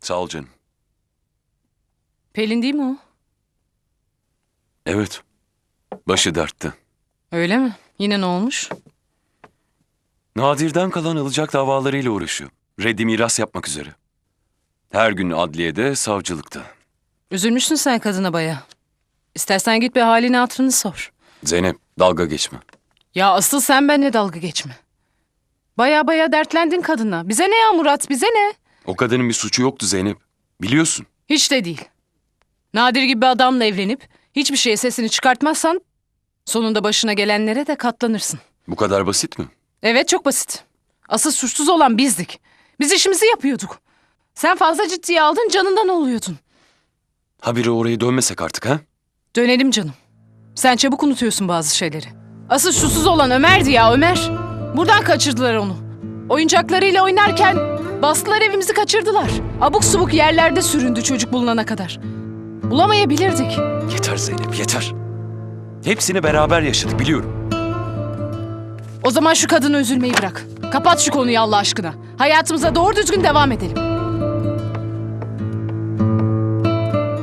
Sağ ol canım. Pelin değil mi o? Evet. Başı dertte. Öyle mi? Yine ne olmuş? Nadir'den kalan alacak davalarıyla uğraşıyor. Reddi miras yapmak üzere. Her gün adliyede, savcılıkta. Üzülmüşsün sen kadına baya. İstersen git bir halini hatırını sor. Zeynep, dalga geçme. Ya asıl sen benimle dalga geçme. Baya baya dertlendin kadına. Bize ne ya Murat, bize ne? O kadının bir suçu yoktu Zeynep. Biliyorsun. Hiç de değil. Nadir gibi bir adamla evlenip hiçbir şeye sesini çıkartmazsan sonunda başına gelenlere de katlanırsın. Bu kadar basit mi? Evet çok basit. Asıl suçsuz olan bizdik. Biz işimizi yapıyorduk. Sen fazla ciddiye aldın canından oluyordun. Habire oraya dönmesek artık ha? Dönelim canım. Sen çabuk unutuyorsun bazı şeyleri. Asıl susuz olan Ömer'di ya Ömer. Buradan kaçırdılar onu. Oyuncaklarıyla oynarken bastılar evimizi kaçırdılar. Abuk subuk yerlerde süründü çocuk bulunana kadar. Bulamayabilirdik. Yeter Zeynep, yeter. Hepsini beraber yaşadık biliyorum. O zaman şu kadını üzülmeyi bırak. Kapat şu konuyu Allah aşkına. Hayatımıza doğru düzgün devam edelim.